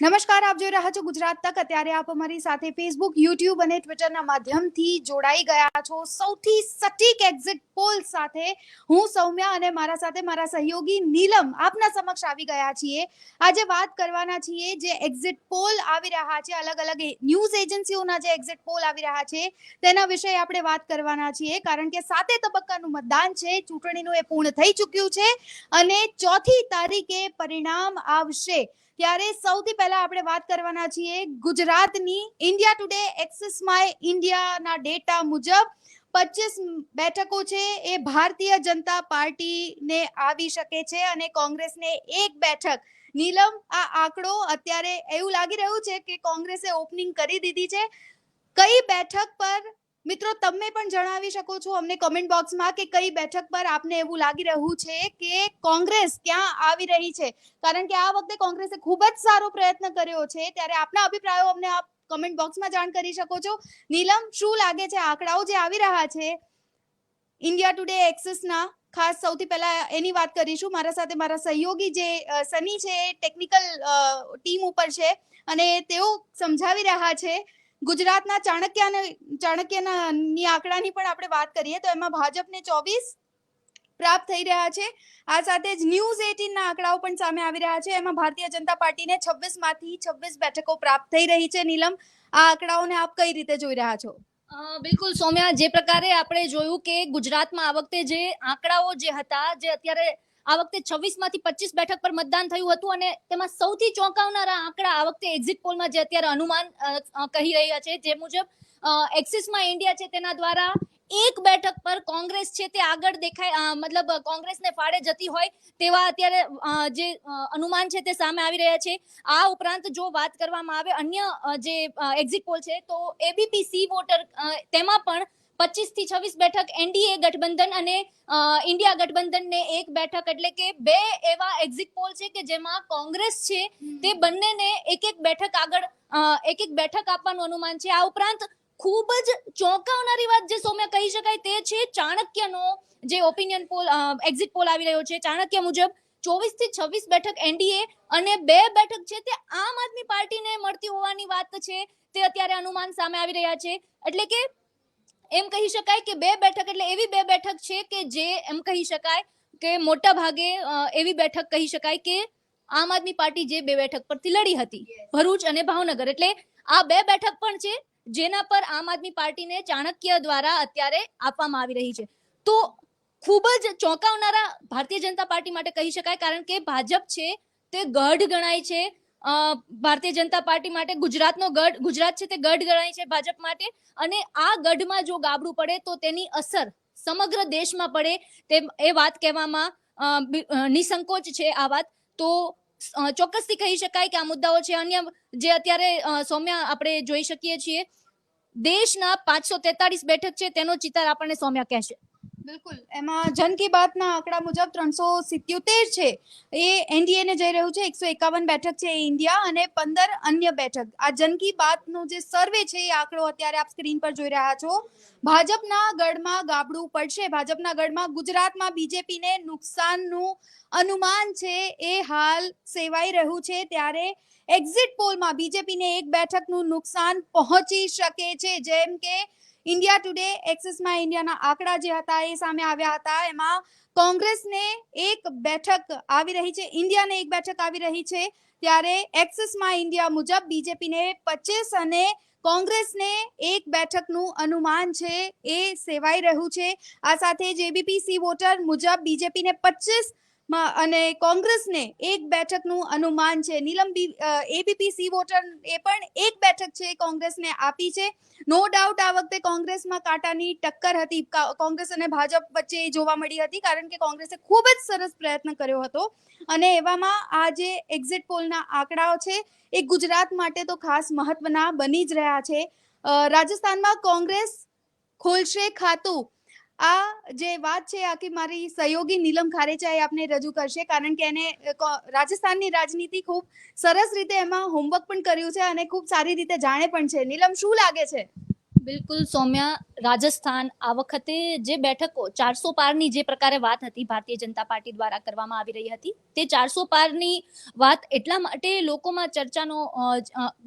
નમસ્કાર, આપ જોઈ રહ્યા છો ગુજરાત તક. અત્યારે આપ અમારી સાથે ફેસબુક યુટ્યુબ અને ટ્વિટરના માધ્યમથી જોડાઈ ગયા છો. સૌથી સટીક એક્ઝિટ પોલ સાથે હું સૌમ્યા અને મારા સાથે મારા સહયોગી નીલમ આપના સમક્ષ આવી ગયા છીએ. આજે વાત કરવાના છીએ જે એક્ઝિટ પોલ આવી રહ્યા છે, અલગ અલગ ન્યૂઝ એજન્સીઓના જે એક્ઝિટ પોલ આવી રહ્યા છે, તેના વિશે આપણે વાત કરવાના છીએ. કારણ કે સાતે તબક્કાનું મતદાન છે, ચૂંટણીનું એ પૂર્ણ થઈ ચૂક્યું છે અને ચોથી તારીખે પરિણામ આવશે. ત્યારે સૌથી પહેલા આપણે વાત કરવાના છીએ ગુજરાતની ઇન્ડિયા ટુડે એક્સિસ માય ઇન્ડિયાના ડેટા મુજબ પચીસ બેઠકો છે એ ભારતીય જનતા પાર્ટીને આવી શકે છે અને કોંગ્રેસને એક બેઠક. નીલમ, આ આંકડો અત્યારે એવું લાગી રહ્યું છે કે કોંગ્રેસે ઓપનિંગ કરી દીધી છે. કઈ બેઠક પર મિત્રો તમે પણ જણાવી શકો છો, અમને કમેન્ટ બોક્સમાં કે કઈ બેઠક પર આપને એવું લાગી રહ્યું છે કે કોંગ્રેસ ક્યાં આવી રહી છે? કારણ કે આ વખતે કોંગ્રેસે ખૂબ જ સારો પ્રયત્ન કર્યો છે. ત્યારે આપના અભિપ્રાયો અમને આપ કમેન્ટ બોક્સમાં જાણ કરી શકો છો. નીલમ, શું લાગે છે? આંકડાઓ જે આવી રહ્યા છે ઇન્ડિયા ટુડે એક્સિસના ખાસ સૌથી પહેલા એની વાત કરીશું. મારા સાથે મારા સહયોગી જે સની છે ટેકનિકલ ટીમ ઉપર છે અને તેઓ સમજાવી રહ્યા છે. ગુજરાતના ચાણક્ય ચાણક્યના આંકડાની પણ આપણે વાત કરીએ તો એમાં ભાજપને ચોવીસ પ્રાપ્ત થઈ રહ્યા છે. આ સાથે જ ન્યૂઝ એટીન ના આંકડાઓ પણ સામે આવી રહ્યા છે. એમાં ભારતીય જનતા પાર્ટીને છવ્વીસમાંથી છવ્વીસ બેઠકો પ્રાપ્ત થઈ રહી છે. નીલમ, આ આંકડાઓને આપ કઈ રીતે જોઈ રહ્યા છો? બિલકુલ સૌમ્યા, જે પ્રકારે આપણે જોયું કે ગુજરાતમાં આ વખતે જે આંકડાઓ જે હતા, જે અત્યારે આ વખતે છવ્વીસમાંથી પચીસ બેઠક પર મતદાન થયું હતું અને તેમાં સૌથી ચોંકાવનારા આંકડા આ વખતે એક્ઝિટ પોલમાં જે અત્યારે અનુમાન કહી રહ્યા છે જે મુજબ એક્સિસમાં ઇન્ડિયા છે તેના દ્વારા એક બેઠક પર કોંગ્રેસ છે તે આગળ દેખાય મતલબ કોંગ્રેસને ફાળે જતી હોય તેવા અત્યારે જે અનુમાન છે તે સામે આવી રહ્યા છે. આ ઉપરાંત જો વાત કરવામાં આવે અન્ય જે એક્ઝિટ પોલ છે તો એબીપી સી વોટર તેમાં પણ પચીસથી છવ્વીસ બેઠક એનડીએ ગઠબંધન અને ઇન્ડિયા ગઠબંધનને એક બેઠક એટલે કે બે એવા એક્ઝિટ પોલ છે કે જેમાં કોંગ્રેસ છે તે બંનેને એક એક બેઠક આગળ એક એક બેઠક આપવાનું અનુમાન છે. આ ઉપરાંત ખૂબ જ ચોંકાવનારી વાત જે સૌમ્ય કહી શકાય તે છે ચાણક્યનો જે ઓપિનિયન પોલ એક્ઝિટ પોલ આવી રહ્યો છે. ચાણક્ય મુજબ ચોવીસથી છવ્વીસ બેઠક એનડીએ અને બે બેઠક છે તે આમ આદમી પાર્ટીને મળતી હોવાની વાત છે. તે અત્યારે અનુમાન સામે આવી રહ્યા છે. એટલે કે એમ કહી શકાય કે બે બેઠક એટલે એવી બે બેઠક છે કે જે એમ કહી શકાય કે મોટા ભાગે એવી બેઠક કહી શકાય કે આમ આદમી પાર્ટી જે બે બેઠક પરથી લડી હતી. ભરૂચ અને ભાવનગર. એટલે આ બે બેઠક પણ છે જેના પર આમ આદમી પાર્ટીને ચાણક્ય દ્વારા અત્યારે આપવામાં આવી રહી છે. તો ખૂબ જ ચોંકાવનારા ભારતીય જનતા પાર્ટી માટે કહી શકાય કારણ કે ભાજપ છે તે ગઢ ગણાય છે ભારતીય જનતા પાર્ટી માટે ગુજરાતનો ગઢ, ગુજરાત છે તે ગઢ ગણાય છે ભાજપ માટે. અને આ ગઢમાં જો ગાબડું પડે તો તેની અસર સમગ્ર દેશમાં પડે તે એ વાત કહેવામાં નિસંકોચ છે આ વાત. તો ચોક્કસથી કહી શકાય કે આ મુદ્દાઓ છે અન્ય જે અત્યારે સૌમ્યા આપણે જોઈ શકીએ છીએ. દેશના પાંચસો તેતાળીસ બેઠક છે તેનો ચિતાર આપણને સૌમ્યા કહેશે. બિલકુલ. એમાં જન કી બાતના આંકડા મુજબ ત્રણસો સિત્યોતેર છે. એ એનડીએ ને જઈ રહ્યું છે. એકસો એકાવન બેઠક છે ઇન્ડિયા અને પંદર અન્ય બેઠક. આ જન કી બાતનો જે સર્વે છે એ આંકડો અત્યારે આપ સ્ક્રીન પર જોઈ રહ્યા છો. ભાજપના ગઢમાં ગાબડું પડશે. ભાજપના ગઢમાં ગુજરાતમાં બીજેપીને નુકસાનનું અનુમાન છે. એ હાલ સેવાઈ રહ્યું છે. ત્યારે એક્ઝિટ પોલમાં બીજેપીને એક બેઠકનું નુકસાન પહોંચી શકે છે. જેમ કે ઇન્ડિયા ટુડે એક્સિસમાં ઇન્ડિયાના આંકડા જે હતા એ સામે આવ્યા હતા. એમાં કોંગ્રેસને એક બેઠક આવી રહી છે, ઇન્ડિયાને એક બેઠક આવી રહી છે, ત્યારે એક્સિસમાં ઇન્ડિયા મુજબ બીજેપીને પચીસ અને કોંગ્રેસને એક બેઠકનું અનુમાન છે, એ સેવાઈ રહ્યું છે. આ સાથે જેબીપીસી વોટર મુજબ બીજેપીને પચીસ અને કોંગ્રેસને એક બેઠકનું અનુમાન છે. નીલમ એબીપી સી વોટર એ પણ એક બેઠક છે કોંગ્રેસને આપી છે. નો ડાઉટ આ વખતે કોંગ્રેસમાં કાંટાની ટક્કર હતી. કોંગ્રેસ અને ભાજપ વચ્ચે જોવા મળી હતી કારણ કે કોંગ્રેસે ખૂબ જ સરસ પ્રયત્ન કર્યો હતો. અને એવામાં આ જે એક્ઝિટ પોલના આંકડાઓ છે એ ગુજરાત માટે તો ખાસ મહત્વના બની જ રહ્યા છે. રાજસ્થાનમાં કોંગ્રેસ ખોલશે ખાતું. આ જે વાત છે આખી મારી સહયોગી નીલમ ખારેચા એ આપને રજૂ કરશે, કારણ કે એને કો- રાજસ્થાનની રાજનીતિ ખૂબ સરસ રીતે એમાં હોમવર્ક પણ કર્યું છે અને ખૂબ સારી રીતે જાણે પણ છે. નીલમ, શું લાગે છે? બિલકુલ, સૌમ્યા. રાજસ્થાન આ વખતે જે બેઠકો ચારસો પારની જે પ્રકારે વાત હતી ભારતીય જનતા પાર્ટી દ્વારા કરવામાં આવી રહી હતી, તે ચારસો પારની વાત એટલા માટે લોકોમાં ચર્ચાનો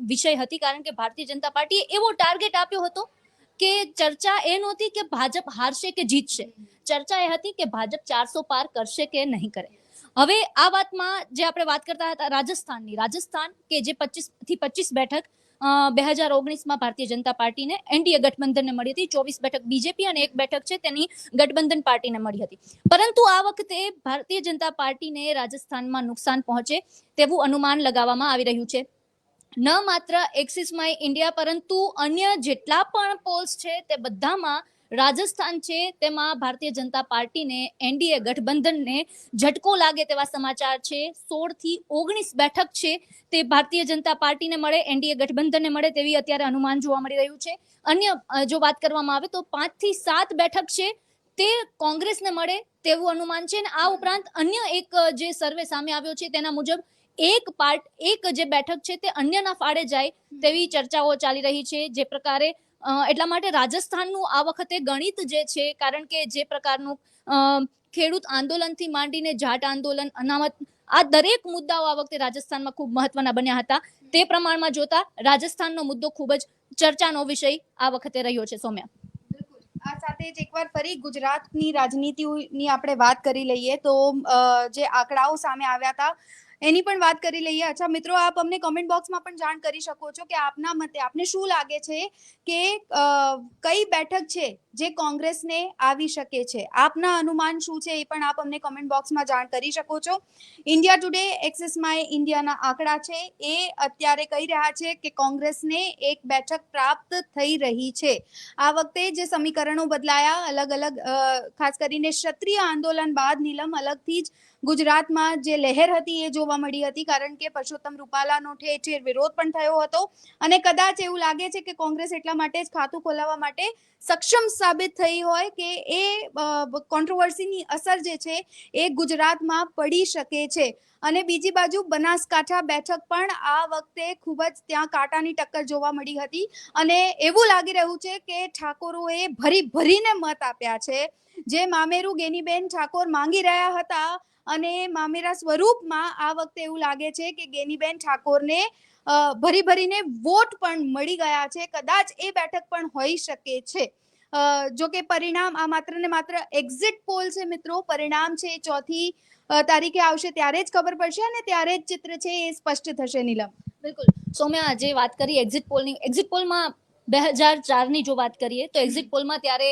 વિષય હતી, કારણ કે ભારતીય જનતા પાર્ટીએ એવો ટાર્ગેટ આપ્યો હતો કે ચર્ચા એ નહોતી કે ભાજપ હારશે કે જીતશે. ચર્ચા એ હતી કે ભાજપ ચારસો પાર કરશે કે નહીં કરે. હવે આ વાતમાં જે આપણે વાત કરતા હતા રાજસ્થાનની, રાજસ્થાન કે જે પચીસથી પચીસ બેઠક બે હજાર ઓગણીસમાં ભારતીય જનતા પાર્ટીને એનડીએ ગઠબંધનને મળી હતી, ચોવીસ બેઠક બીજેપી અને એક બેઠક છે તેની ગઠબંધન પાર્ટીને મળી હતી. પરંતુ આ વખતે ભારતીય જનતા પાર્ટીને રાજસ્થાનમાં નુકસાન પહોંચે તેવું અનુમાન લગાવવામાં આવી રહ્યું છે. ન માત્ર એક્સિસ માય ઇન્ડિયા પરંતુ અન્ય જેટલા પણ પોલ્સ છે, તે બધામાં રાજસ્થાન છે, તેમાં ભારતીય જનતા પાર્ટીને એનડીએ ગઠબંધનને ઝટકો લાગે તેવા સમાચાર છે. સોળથી ઓગણીસ બેઠક છે, તે ભારતીય જનતા પાર્ટીને મળે, એનડીએ ગઠબંધનને મળે તેવી અત્યારે અનુમાન જોવા મળી રહ્યું છે. અન્ય જો વાત કરવામાં આવે તો પાંચથી સાત બેઠક છે, તે કોંગ્રેસને મળે તેવું અનુમાન છે. અને આ ઉપરાંત અન્ય એક જે સર્વે સામે આવ્યો છે, તેના મુજબ એક પાર્ટ એક જે બેઠક છે તે અન્યના ફાળે જાય તેવી ચર્ચાઓ ચાલી રહી છે જે પ્રકારે એટલા માટે રાજસ્થાનનું આ વખતે ગણિત જે છે કારણ કે જે પ્રકારનું ખેડૂત આંદોલનથી માંડીને જાટ આંદોલન અનામત આ દરેક મુદ્દાઓ આ વખતે રાજસ્થાનમાં ખૂબ મહત્વના બન્યા હતા. તે પ્રમાણમાં જોતા રાજસ્થાનનો મુદ્દો ખૂબ જ ચર્ચાનો વિષય આ વખતે રહ્યો છે સૌમ્યા. બિલકુલ. આ સાથે જ એકવાર ફરી ગુજરાતની રાજનીતિની આપણે વાત કરી લઈએ તો જે આંકડાઓ સામે આવ્યા હતા એની પણ વાત કરી લઈએ. અચ્છા, મિત્રો, આપ અમને કોમેન્ટ બોક્સમાં પણ જાણ કરી શકો છો કે આપના મતે આપને શું લાગે છે કે કઈ બેઠક છે જે કોંગ્રેસને આવી શકે છે? આપના અનુમાન શું છે એ પણ આપ અમને કોમેન્ટ બોક્સમાં જાણ કરી શકો છો. ઇન્ડિયા ટુડે એક્સેસ માય ઇન્ડિયાના આંકડા છે એ અત્યારે કહી રહ્યા છે કે કોંગ્રેસને એક બેઠક પ્રાપ્ત થઈ રહી છે. આ વખતે જે સમીકરણો બદલાયા અલગ અલગ ખાસ કરીને ક્ષત્રિય આંદોલન બાદ નીલમ અલગથી જ ગુજરાતમાં જે લહેર હતી એ જોવા મળી હતી, કારણ કે પરસોત્તમ રૂપાલાનો ઠેર વિરોધ પણ થયો હતો. અને કદાચ એવું લાગે છે કે કોંગ્રેસ એટલા માટે જ ખાતું ખોલાવવા માટે સક્ષમ સાબિત થઈ હોય કે એ કોન્ટ્રોવર્સીની અસર જે છે એ ગુજરાતમાં પડી શકે છે. અને બીજી બાજુ બનાસકાંઠા બેઠક પણ આ વખતે ખૂબ જ ત્યાં કાંટાની ટક્કર જોવા મળી હતી. અને એવું લાગી રહ્યું છે કે ઠાકોરોએ ભરી ભરીને મત આપ્યા છે. જે મામેરુ ગેનીબેન ઠાકોર માંગી રહ્યા હતા અને મામેરા સ્વરૂપમાં આ વખતે એવું લાગે છે કે ગેનીબેન ઠાકોરને ભરી ભરીને વોટ પણ મળી ગયા છે. કદાચ એ બેઠક પણ હોઈ શકે છે. જો કે પરિણામ આ માત્ર ને માત્ર એક્ઝિટ પોલ છે મિત્રો. પરિણામ છે એ ચોથી તારીખે આવશે ત્યારે જ ખબર પડશે અને ત્યારે જ ચિત્ર છે એ સ્પષ્ટ થશે નીલમ. બિલકુલ. સૌમ્યા જે વાત કરી એક્ઝિટ પોલની એક્ઝિટ પોલમાં બે હજાર ચારની જો વાત કરીએ તો એક્ઝિટ પોલમાં ત્યારે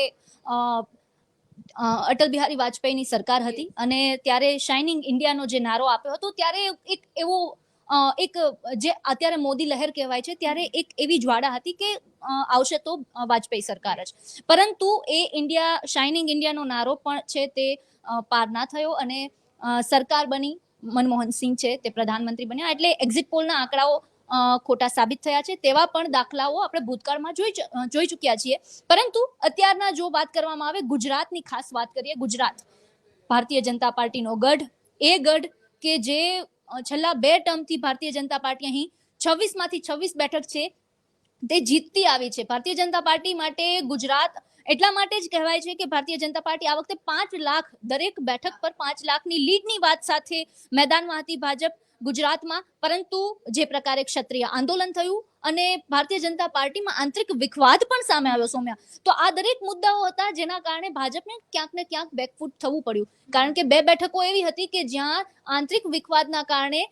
અટલ બિહારી વાજપેયીની સરકાર હતી અને ત્યારે શાઇનિંગ ઇન્ડિયાનો જે નારો આપ્યો હતો, ત્યારે એક એવો એક જે અત્યારે મોદી લહેર કહેવાય છે, ત્યારે એક એવી જ્વાળા હતી કે આવશે તો વાજપેયી સરકાર જ. પરંતુ એ ઇન્ડિયા શાઇનિંગ ઇન્ડિયાનો નારો પણ છે તે પાર ના થયો અને સરકાર બની, મનમોહન સિંહ છે તે પ્રધાનમંત્રી બન્યા. એટલે એક્ઝિટ પોલના આંકડાઓ ખોટા સાબિત થયા છે તેવા પણ દાખલાઓ આપણે ભૂતકાળમાં જોઈ જોઈ ચૂક્યા છીએ. પરંતુ અત્યારના જો વાત કરવામાં આવે ગુજરાતની ખાસ વાત કરીએ ગુજરાત. ભારતીય જનતા પાર્ટીનો ગઢ. એ ગઢ કે જે છેલ્લા બે ટર્મથી ભારતીય જનતા પાર્ટી અહીં છવ્વીસમાંથી છવ્વીસ બેઠક છે, તે જીતતી આવી છે. ભારતીય જનતા પાર્ટી માટે ગુજરાત એટલા માટે જ કહેવાય છે કે ભારતીય જનતા પાર્ટી આ વખતે પાંચ લાખ દરેક બેઠક પર પાંચ લાખની લીડની વાત સાથે મેદાનમાં હતી. ભાજપ ગુજરાતમાં, પરંતુ જે પ્રકારે ક્ષત્રિય આંદોલન થયું અને ભારતીય જનતા પાર્ટીમાં આંતરિક વિખવાદ પણ સામે આવ્યો સૌમ્યા. તો આ દરેક મુદ્દાઓ હતા જેના કારણે ભાજપને ક્યાંક ને ક્યાંક બેકફૂટ થવું પડ્યું. કારણ કે બે બેઠકો એવી હતી કે જ્યાં આંતરિક વિખવાદના કારણે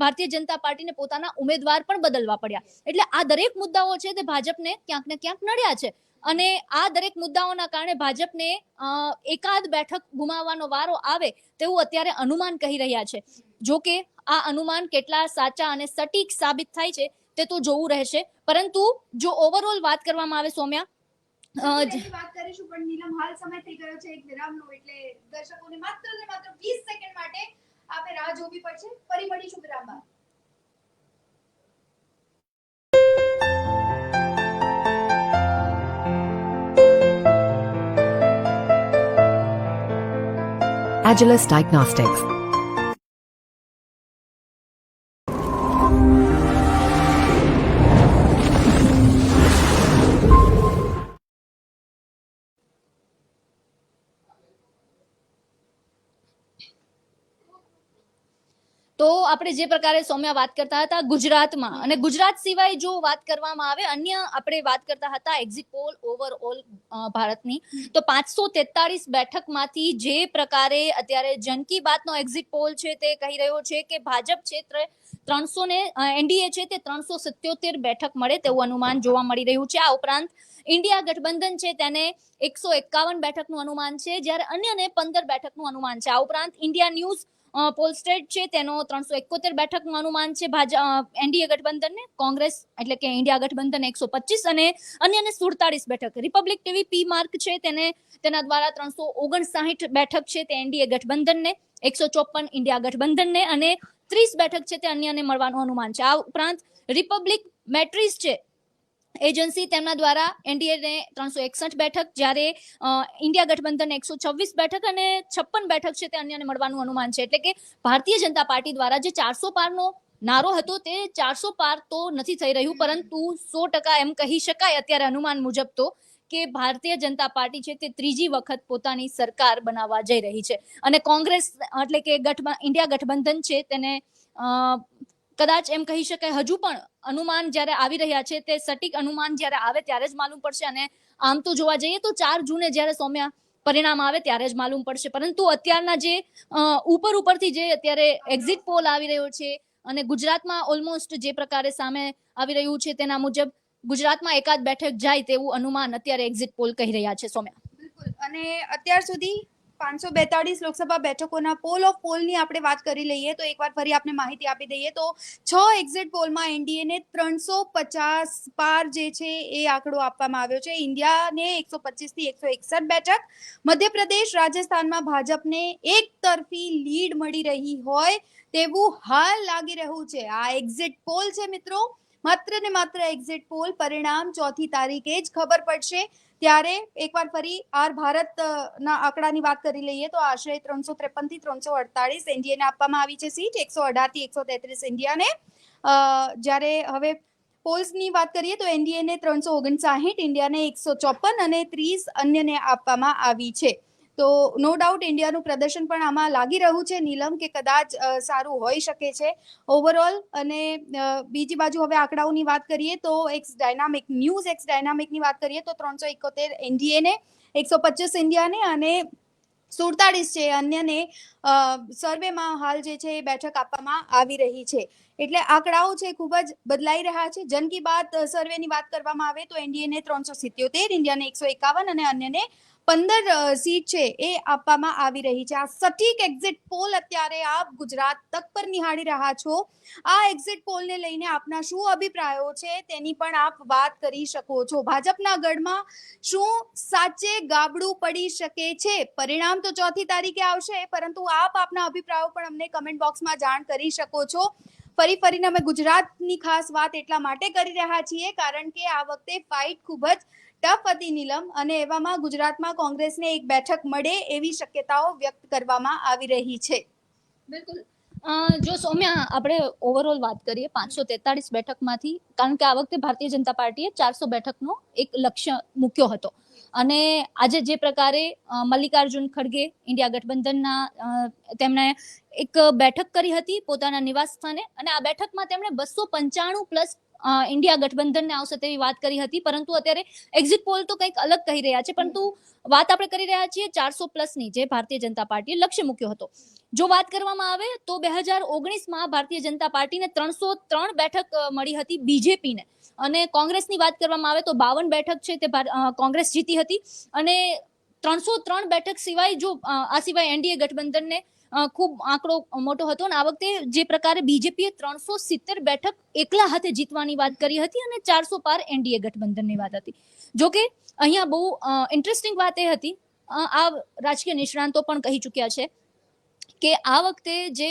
ભારતીય જનતા પાર્ટીને પોતાના ઉમેદવાર પણ બદલવા પડ્યા. એટલે આ દરેક મુદ્દાઓ છે તે ભાજપને ક્યાંક ને ક્યાંક નડ્યા છે. અને આ દરેક મુદ્દાઓના કારણે ભાજપને એકાદ બેઠક ગુમાવવાનો વારો આવે તેવું અત્યારે અનુમાન કહી રહ્યા છે. જો કે આ અનુમાન કેટલા સાચા અને સટીક સાબિત થાય છે તે તો જોવું રહેશે. પરંતુ જો ઓવરઓલ વાત કરવામાં આવે સૌમ્યા વાત કરીશું પણ નીલમ હાલ સમય થઈ ગયો છે એક વિરામનો એટલે દર્શકોને માત્ર ને માત્ર 20 સેકન્ડ માટે આપે રાહ જોવી પડશે. ફરી મળીશું વિરામ બાદ Agilus Diagnostics. આપણે જે પ્રકારે સૌમ્યા વાત કરતા હતા ગુજરાતમાં, અને ગુજરાત સિવાય જો વાત કરવામાં આવે, અન્ય આપણે વાત કરતા હતા એક્ઝિટ પોલ ઓવરઓલ ભારતની. તો પાંચસો તેતાળીસ બેઠકમાંથી જે પ્રકારે અત્યારે જન કી બાતનો એક્ઝિટ પોલ છે તે કહી રહ્યો છે કે ભાજપ ક્ષેત્રે ત્રણસો ને એનડીએ છે તે ત્રણસો સિત્યોતેર બેઠક મળે તેવું અનુમાન જોવા મળી રહ્યું છે. આ ઉપરાંત ઇન્ડિયા ગઠબંધન છે તેને એકસો એકાવન બેઠકનું અનુમાન છે, જ્યારે અન્યને પંદર બેઠકનું અનુમાન છે. આ ઉપરાંત ઇન્ડિયા ન્યૂઝ પોલસ્ટેટ છે, તેનો ત્રણસો એકોતેર બેઠકનું અનુમાન છે ભાજપ એનડીએ ગઠબંધનને, કોંગ્રેસ એટલે કે ઇન્ડિયા ગઠબંધન એકસો પચીસ અને અન્યને સુડતાલીસ બેઠક. રિપબ્લિક ટીવી પી માર્ક છે, તેને, તેના દ્વારા ત્રણસો ઓગણસાહીઠ બેઠક છે તે એનડીએ ગઠબંધનને, એકસો ચોપન ઇન્ડિયા ગઠબંધનને અને ત્રીસ બેઠક છે તે અન્યને મળવાનું અનુમાન છે. આ ઉપરાંત રિપબ્લિક મેટ્રિસ છે એજન્સી તેમના દ્વારા એનડીએને ત્રણસો એકસઠ બેઠક, જ્યારે ઇન્ડિયા ગઠબંધન એકસો છવ્વીસ બેઠક અને છપ્પન બેઠક છે તે અન્યને મળવાનું અનુમાન છે. એટલે કે ભારતીય જનતા પાર્ટી દ્વારા જે ચારસો પારનો નારો હતો તે ચારસો પાર તો નથી થઈ રહ્યું, પરંતુ સો ટકા એમ કહી શકાય અત્યારે અનુમાન મુજબ તો કે ભારતીય જનતા પાર્ટી છે તે ત્રીજી વખત પોતાની સરકાર બનાવવા જઈ રહી છે. અને કોંગ્રેસ એટલે કે ગઠ ઇન્ડિયા ગઠબંધન છે તેને કદાચ એમ કહી શકાય, હજુ પણ અનુમાન જ્યારે આવી રહ્યા છે, તે સટીક અનુમાન જ્યારે આવે ત્યારે જ માલુમ પડશે અને આમ તો જોવા જઈએ તો ચાર જૂને જ્યારે સૌમ્યા પરિણામ આવે ત્યારે જ માલુમ પડશે. પરંતુ અત્યારના જે ઉપર ઉપરથી જે અત્યારે એક્ઝિટ પોલ આવી રહ્યો છે અને ગુજરાતમાં ઓલમોસ્ટ જે પ્રકારે સામે આવી રહ્યું છે તેના મુજબ ગુજરાતમાં એકાદ બેઠક જાય તેવું અનુમાન અત્યારે એક્ઝિટ પોલ કહી રહ્યા છે સૌમ્યા. બિલકુલ. અને અત્યાર સુધી પાંચસો બેતાળીસ લોકસભા બેઠકોના પોલ ઓફ પોલની આપણે વાત કરી લઈએ તો એકવાર ફરી આપને માહિતી આપી દઈએ તો છ એક્ઝિટ પોલમાં એનડીએને ત્રણસો પચાસ પાર જે છે એ આંકડો આપવામાં આવ્યો છે. ઇન્ડિયાને એકસો પચીસથી એકસો એકસઠ બેઠક. મધ્યપ્રદેશ, રાજસ્થાનમાં ભાજપને એક તરફી લીડ મળી રહી હોય તેવું હાલ લાગી રહ્યું છે. આ એક્ઝિટ પોલ છે મિત્રો. માત્ર ને માત્ર એક્ઝિટ પોલ પરિણામ ચોથી તારીખે જ ખબર પડશે. ત્યારે એકવાર ફરી આર ભારત ના આંકડાની વાત કરી લઈએ તો આશરે ત્રણસો ત્રેપનથી ત્રણસો અડતાલીસ એનડીએને આપવામાં આવી છે સીટ, એકસો અઢારથી એકસો તેત્રીસ ઇન્ડિયાને જ્યારે હવે પોલ્સની વાત કરીએ તો એનડીએને ત્રણસો ઓગણસાહીઠ ઇન્ડિયાને એકસો ચોપન અને ત્રીસ અન્યને આપવામાં આવી છે. તો નો ડાઉટ ઇન્ડિયાનું પ્રદર્શન પણ આમાં લાગી રહ્યું છે. નીલમ કે કદાચ સારું હોઈ શકે છે. ઓવરઓલ અને બીજી બાજુ હવે આંકડાઓની વાત કરીએ તો એક્સ ડાયનામિક ન્યૂઝ એક્સ ડાયનામિકની વાત કરીએ તો ત્રણસો એકોતેર એનડીએને એકસો પચીસ ઇન્ડિયાને અને સુડતાળીસ છે અન્યને સર્વેમાં હાલ જે છે એ બેઠક આપવામાં આવી રહી છે. એટલે આંકડાઓ છે ખૂબ જ બદલાઈ રહ્યા છે. જન કી બાત સર્વેની વાત કરવામાં આવે તો એનડીએને ત્રણસો સિત્યોતેર ઇન્ડિયાને એકસો એકાવન અને અન્યને પંદર સીટ છે એ આપવામાં આવી રહી છે. આ સટીક એક્ઝિટ પોલ અત્યારે આપ ગુજરાત તક પર નિહાળી રહ્યા છો. આ એક્ઝિટ પોલને લઈને આપના શું અભિપ્રાયો છે તેની પણ આપ વાત કરી શકો છો. ભાજપના ગઢમાં શું સાચે ગાબડું પડી શકે છે? પરિણામ તો ચોથી તારીખે આવશે, પરંતુ આપ આપના અભિપ્રાયો પણ અમને કમેન્ટ બોક્સમાં જાણ કરી શકો છો. ફરી ફરીને અમે ગુજરાતની ખાસ વાત એટલા માટે કરી રહ્યા છીએ, કારણ કે આ વખતે ફાઇટ ખૂબ જ હતી નીલમ અને એવામાં ગુજરાતમાં કોંગ્રેસને એક બેઠક મળે એવી શક્યતાઓ વ્યક્ત કરવામાં આવી રહી છે. બિલકુલ. જો સૌમ્યા, આપણે ઓવરઓલ વાત કરીએ, પાંચસો તેતાળીસ બેઠકમાંથી, કારણ કે આ વખતે ભારતીય જનતા પાર્ટીએ ચારસો બેઠકનો એક લક્ષ્ય મૂક્યો હતો. અને આજે જે પ્રકારે મલ્લિકાર્જુન ખડગે ઇન્ડિયા ગઠબંધનના તેમણે એક બેઠક કરી હતી પોતાના નિવાસ સ્થાને, અને આ બેઠકમાં તેમણે બસો પંચાણું પ્લસ ઇન્ડિયા ગઠબંધનને આવશે તેવી વાત કરી હતી, પરંતુ અત્યારે એક્ઝિટ પોલ તો કંઈક અલગ કહી રહ્યા છે, પરંતુ વાત આપણે કરી રહ્યા છીએ ચારસો પ્લસની, જે ભારતીય જનતા પાર્ટીએ લક્ષ્ય મૂક્યો હતો. જો વાત કરવામાં આવે તો બે હજાર ઓગણીસમાં ભારતીય જનતા પાર્ટીને ત્રણસો ત્રણ બેઠક મળી હતી બીજેપીને. અને કોંગ્રેસની વાત કરવામાં આવે તો બાવન બેઠક છે તે કોંગ્રેસ જીતી હતી. અને ત્રણસો ત્રણ બેઠક સિવાય જો આ સિવાય એનડીએ ગઠબંધનને ખૂબ આંકડો મોટો હતો અને આ વખતે જે પ્રકારે બીજેપીએ ત્રણસો સિત્તેર બેઠક એકલા હાથે જીતવાની વાત કરી હતી અને ચારસો પાર એનડીએ ગઠબંધનની વાત હતી. જોકે અહીંયા બહુ ઇન્ટરેસ્ટિંગ વાત એ હતી. આ રાજકીય નિષ્ણાંતો પણ કહી ચૂક્યા છે કે આ વખતે જે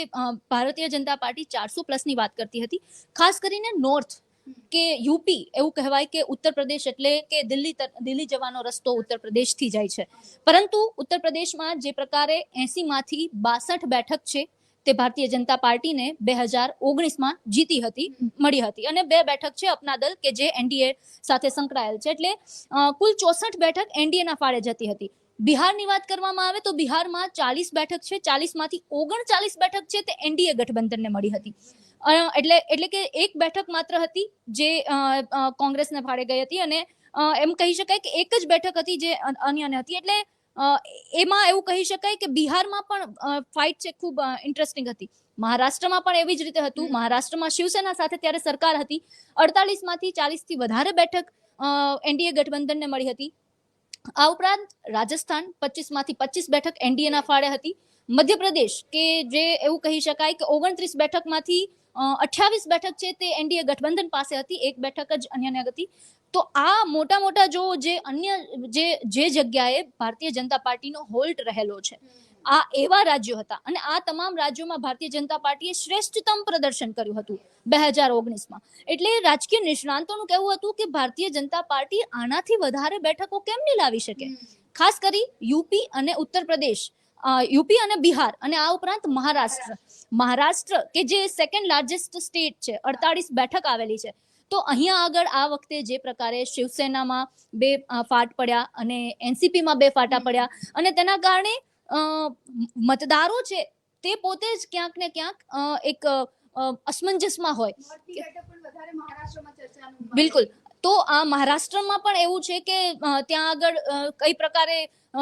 ભારતીય જનતા પાર્ટી ચારસો પ્લસની વાત કરતી હતી, ખાસ કરીને નોર્થ કે યુપી એવું કહેવાય કે ઉત્તર પ્રદેશ એટલે કે દિલ્હી દિલ્હી જવાનો રસ્તો ઉત્તર પ્રદેશથી જાય છે. પરંતુ ઉત્તર પ્રદેશમાં જે પ્રકારે એસી માંથી બાસઠ બેઠક છે તે ભારતીય જનતા પાર્ટીને બે હજાર ઓગણીસમાં જીતી હતી, મળી હતી. અને બે બેઠક છે અપના દલ કે જે એનડીએ સાથે સંકળાયેલ છે. એટલે કુલ ચોસઠ બેઠક એનડીએના ફાળે જતી હતી. બિહારની વાત કરવામાં આવે તો બિહારમાં ચાલીસ બેઠક છે. ચાલીસમાંથી ઓગણચાલીસ બેઠક છે તે એનડીએ ગઠબંધનને મળી હતી. એટલે એટલે કે એક બેઠક માત્ર હતી જે કોંગ્રેસને ફાળે ગઈ હતી અને એમ કહી શકાય કે એક જ બેઠક હતી જે અન- અન્યને હતી. એટલે એમાં એવું કહી શકાય કે બિહારમાં પણ ફાઇટ છે ખૂબ ઇન્ટરેસ્ટિંગ હતી. મહારાષ્ટ્રમાં પણ એવી જ રીતે હતું. મહારાષ્ટ્રમાં શિવસેના સાથે ત્યારે સરકાર હતી. અડતાલીસમાંથી ચાલીસથી વધારે બેઠક એનડીએ ગઠબંધનને મળી હતી. આ ઉપરાંત રાજસ્થાન પચીસમાંથી પચીસ બેઠક એનડીએના ફાળે હતી. મધ્યપ્રદેશ કે જે એવું કહી શકાય કે ઓગણત્રીસ બેઠકમાંથી અઠ્યાવીસ બેઠક છે તે એનડીએ ગઠબંધન પાસે હતી એક બેઠક જ અન્યને હતી. તો આ મોટા મોટા જો જે અન્ય જે જે જગ્યાએ ભારતીય જનતા પાર્ટીનો હોલ્ટ રહેલો છે આ એવા રાજ્યો હતા અને આ તમામ રાજ્યોમાં ભારતીય જનતા પાર્ટીએ શ્રેષ્ઠતમ પ્રદર્શન કર્યું હતું બે હજાર ઓગણીસમાં. એટલે રાજકીય નિષ્ણાંતોનું કહેવું હતું કે ભારતીય જનતા પાર્ટી આનાથી વધારે બેઠકો કેમ નહીં લાવી શકે? ખાસ કરી યુપી અને ઉત્તર પ્રદેશ. યુપી અને બિહાર અને આ ઉપરાંત મહારાષ્ટ્ર. મહારાષ્ટ્ર કે જે સેકન્ડ લાર્જેસ્ટ સ્ટેટ છે અડતાલીસ બેઠક આવેલી છે. તો અહીંયા આગળ આ વખતે જે પ્રકારે શિવસેનામાં બે ફાટ પડ્યા અને એનસીપીમાં બે ફાટા પડ્યા અને તેના કારણે મતદારો છે તે પોતે જ ક્યાંક ને ક્યાંક એક અસમંજસમાં હોય. બિલકુલ. તો આ મહારાષ્ટ્રમાં પણ એવું છે કે ત્યાં આગળ કઈ પ્રકારે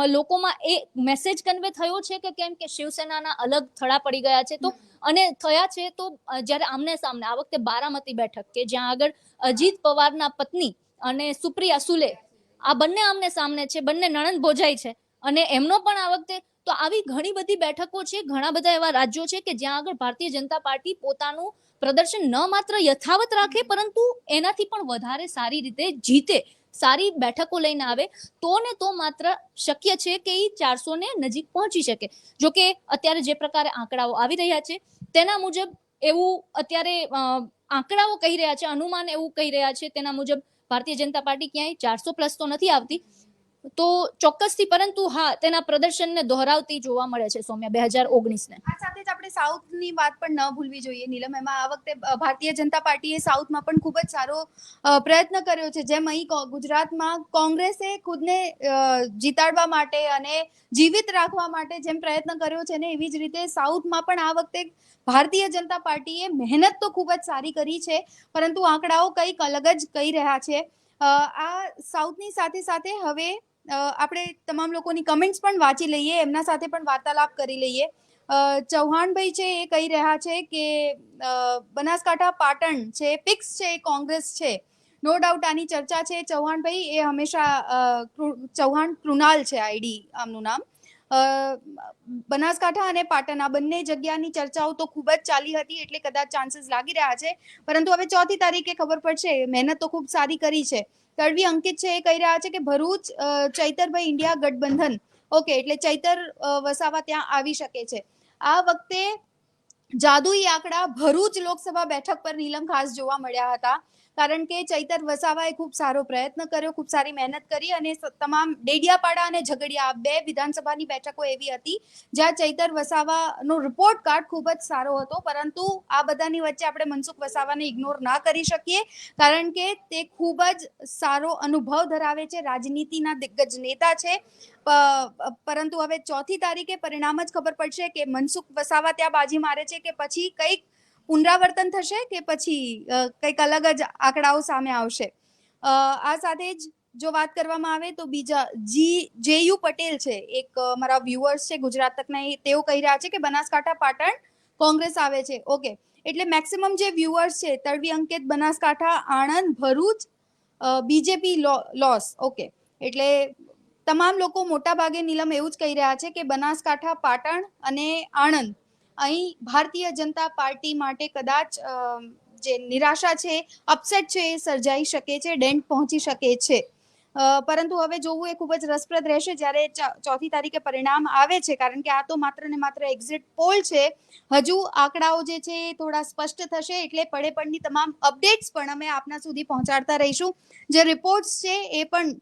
લોકોમાં એ મેસેજ કન્વે થયો છે કે કેમ કે શિવસેનાના અલગ થડા પડી ગયા છે તો અને થયા છે તો જ્યારે આમને સામને આ વખતે બારામતી બેઠક કે જ્યાં આગળ અજીત પવારના પત્ની અને સુપ્રિયા સુલે આ બંને આમને સામને છે બંને નણંદ ભોજાઈ છે અને એમનો પણ આ વખતે તો આવી ઘણી બધી બેઠકો છે ઘણા બધા એવા રાજ્યો છે કે જ્યાં આગળ ભારતીય જનતા પાર્ટી પોતાનું પ્રદર્શન ન માત્ર યથાવત રાખે, પરંતુ એનાથી પણ વધારે સારી રીતે જીતે, સારી બેઠકો લઈને આવે. તો ને તો માત્ર શક્ય છે કે એ ચારસો ને નજીક પહોંચી શકે. જો કે અત્યારે જે પ્રકારે આંકડાઓ આવી રહ્યા છે, તેના મુજબ એવું અત્યારે આંકડાઓ કહી રહ્યા છે, અનુમાન એવું કહી રહ્યા છે, તેના મુજબ ભારતીય જનતા પાર્ટી ક્યાંય ચારસો પ્લસ તો નથી આવતી. તો ચોક્કસથી, પરંતુ હા, તેના પ્રદર્શનને દોહરાવતી જોવા મળે છે સૌમ્યા, બે હજાર ઓગણીસને. આ સાથે જ આપણે સાઉથની વાત પણ ન ભૂલવી જોઈએ. નીલમ, એમાં આ વખતે ભારતીય જનતા પાર્ટીએ સાઉથમાં પણ ખૂબ જ સારો પ્રયત્ન કર્યો છે. જેમ અહીં ગુજરાતમાં કોંગ્રેસે ખુદને જીતાડવા માટે અને જીવિત રાખવા માટે જેમ પ્રયત્ન કર્યો છે ને, એવી જ રીતે સાઉથમાં પણ આ વખતે ભારતીય જનતા પાર્ટીએ મહેનત તો ખૂબ જ સારી કરી છે, પરંતુ આંકડાઓ કંઈક અલગ જ કહી રહ્યા છે. આ સાઉથની સાથે સાથે હવે આપણે તમામ લોકોની કમેન્ટ્સ પણ વાંચી લઈએ, એમના સાથે પણ વાર્તાલાપ કરી લઈએ. ચૌહાણભાઈ છે એ કહી રહ્યા છે કે બનાસકાંઠા પાટણ છે પિક્સ છે, કોંગ્રેસ છે. નો ડાઉટ આની ચર્ચા છે. ચૌહાણભાઈ એ હંમેશા ચૌહાણ કૃણાલ છે આઈડી આમનું નામ. બનાસકાંઠા અને પાટણ આ બંને જગ્યાની ચર્ચાઓ તો ખૂબ જ ચાલી હતી, એટલે કદાચ ચાન્સીસ લાગી રહ્યા છે. પરંતુ હવે ચોથી તારીખે ખબર પડશે. મહેનત તો ખૂબ સારી કરી છે. તડવી અંકિત છે એ કહી રહ્યા છે કે ભરૂચ ચૈતરભાઈ ઇન્ડિયા ગઠબંધન. ઓકે, એટલે ચૈતર વસાવા ત્યાં આવી શકે છે. આ વખતે જાદુઈ આંકડા ભરૂચ લોકસભા બેઠક પર નીલમ ખાસ જોવા મળ્યા હતા. કારણ કે ચૈતર વસાવાએ ખૂબ સારો પ્રયત્ન કર્યો, ખૂબ સારી મહેનત કરી અને તમામ ડેડિયાપાડા અને ઝઘડિયા બે વિધાનસભાની બેઠકો એવી હતી જ્યાં ચૈતર વસાવાનો રિપોર્ટ કાર્ડ ખૂબ જ સારો હતો. પરંતુ આ બધાની વચ્ચે આપણે મનસુખ વસાવાને ઇગ્નોર ના કરી શકીએ કારણ કે તે ખૂબ જ સારો અનુભવ ધરાવે છે, રાજનીતિના દિગ્ગજ નેતા છે. પરંતુ હવે ચોથી તારીખે પરિણામ જ ખબર પડશે કે મનસુખ વસાવા ત્યાં બાજી મારે છે કે પછી કંઈક પુનરાવર્તન થશે કે પછી કંઈક અલગ જ આંકડાઓ સામે આવશે? આ સાથે જ જો વાત કરવામાં આવે તો બીજા, જી જે યુ પટેલ છે, એક મારા વ્યુઅર્સ છે ગુજરાત તકના તેઓ કહી રહ્યા છે કે બનાસકાંઠા પાટણ કોંગ્રેસ આવે છે. ઓકે. એટલે મેક્સિમમ જે વ્યુઅર્સ છે, Tadvi Ankit Banaskantha, Anand, Bharuch BJP loss. Okay. એટલે તમામ લોકો મોટા ભાગે નીલમ એવું જ કહી રહ્યા છે કે બનાસકાંઠા, પાટણ અને આણંદ અહીં ભારતીય જનતા પાર્ટી માટે કદાચ જે નિરાશા છે, અપસેટ છે એ સર્જાઈ શકે છે, ડેન્ટ પહોંચી શકે છે. પરંતુ હવે જોવું એ ખૂબ જ રસપ્રદ રહેશે જ્યારે ચોથી તારીખે પરિણામ આવે છે, કારણ કે આ તો માત્ર ને માત્ર એક્ઝિટ પોલ છે. હજુ આંકડાઓ જે છે એ થોડા સ્પષ્ટ થશે, એટલે પડે પડની તમામ અપડેટ્સ પણ અમે આપના સુધી પહોંચાડતા રહીશું. જે રિપોર્ટ્સ છે એ પણ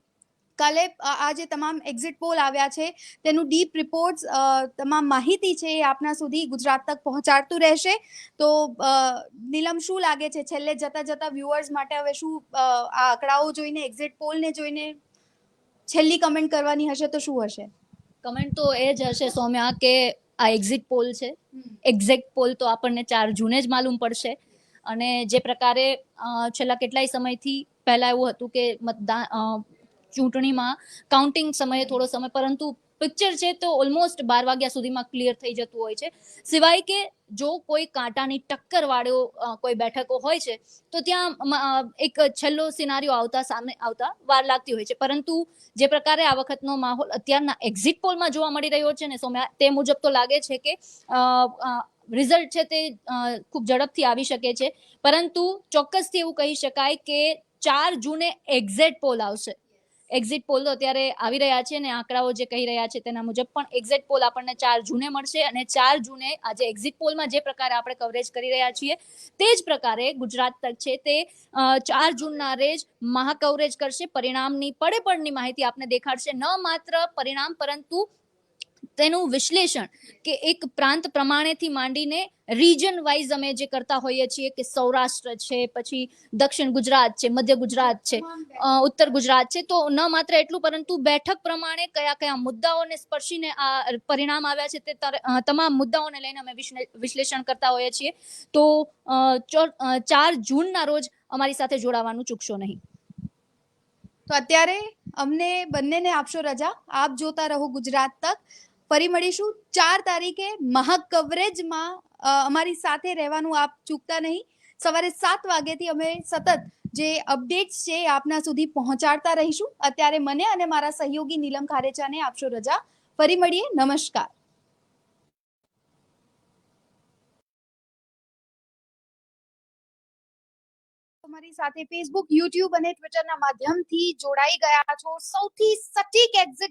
કાલે આ જે તમામ એક્ઝિટ પોલ આવ્યા છે. તેનું ડીપ રિપોર્ટ્સ તમામ માહિતી છે એ આપના સુધી ગુજરાત તક પહોંચાડતું રહેશે. તો નીલમ શું લાગે છે? છેલ્લે જતા જતા વ્યુઅર્સ માટે હવે શું આ આંકડાઓ જોઈને એક્ઝિટ પોલને જોઈને છેલ્લી કમેન્ટ કરવાની હશે તો શું હશે? કમેન્ટ તો એ જ હશે સૌમ્યા કે આ એક્ઝિટ પોલ છે. એક્ઝેક્ટ પોલ તો આપણને ચાર જૂને જ માલુમ પડશે. અને જે પ્રકારે છેલ્લા કેટલાય સમયથી પહેલા એવું હતું કે મતદાન ચૂંટણીમાં કાઉન્ટિંગ સમયે થોડો સમય, પરંતુ પિક્ચર છે તો ઓલમોસ્ટ બાર વાગ્યા સુધીમાં ક્લિયર થઈ જતું હોય છે. સિવાય કે જો કોઈ કાંટાની ટક્કર વાળો કોઈ બેઠકો હોય છે, તો ત્યાં એક છેલ્લો સિનારીઓ આવતા સામે, આવતા વાર લાગતી હોય છે. પરંતુ જે પ્રકારે આ વખતનો માહોલ અત્યારના એક્ઝિટ પોલમાં જોવા મળી રહ્યો છે ને સોમ્યા, તે મુજબ તો લાગે છે કે રિઝલ્ટ છે તે ખૂબ ઝડપથી આવી શકે છે. પરંતુ ચોક્કસથી એવું કહી શકાય કે ચાર જૂને એક્ઝેટ પોલ આવશે. એક્ઝિટ પોલ અત્યારે આવી રહ્યા છે અને આંકડાઓ જે કહી રહ્યા છે તેના મુજબ પણ એક્ઝિટ પોલ આપણને ચાર જૂને મળશે અને ચાર જૂને આજે એક્ઝિટ પોલમાં જે પ્રકારે આપણે કવરેજ કરી રહ્યા છીએ તે જ પ્રકારે ગુજરાત તક છે તે ચાર જૂનના રેજ મહા કવરેજ કરશે. પરિણામની પડે પડની માહિતી આપને દેખાડશે. ન માત્ર પરિણામ પરંતુ તેનું વિશ્લેષણ કે એક પ્રાંત પ્રમાણેથી માંડીને રીજન વાઇઝ અમે જે કરતા હોઈએ છીએ કે સૌરાષ્ટ્ર છે, પછી દક્ષિણ ગુજરાત છે, મધ્ય ગુજરાત છે ઉત્તર ગુજરાત છે, તો ન માત્ર એટલું, પરંતુ બેઠક પ્રમાણે કયા કયા મુદ્દાઓને સ્પર્શીને આ પરિણામ આવ્યા છે તે તમામ મુદ્દાઓને લઈને અમે વિશ્લેષણ કરતા હોઈએ છીએ. તો ચાર જૂનના રોજ અમારી સાથે જોડાવાનું ચૂકશો નહીં. તો અત્યારે અમને બંનેને આપશો રજા. આપ જોતા રહો ગુજરાત તક. ફરી મળીશું. ચાર તારીખે મહા કવરેજમાં અમારી સાથે રહેવાનું આપ ચૂકતા નહીં. સવારે સાત વાગ્યાથી અમે સતત જે અપડેટ્સ છે આપના સુધી પહોંચાડતા રહીશું. અત્યારે મને અને મારા સહયોગી નીલમ ખારેચાને આપશો રજા. ફરી મળીએ. નમસ્કાર. તમારી સાથે ફેસબુક યુટ્યુબ અને ટ્વિટરના માધ્યમથી જોડાઈ ગયા છો. સૌથી સટીક એક્ઝિટ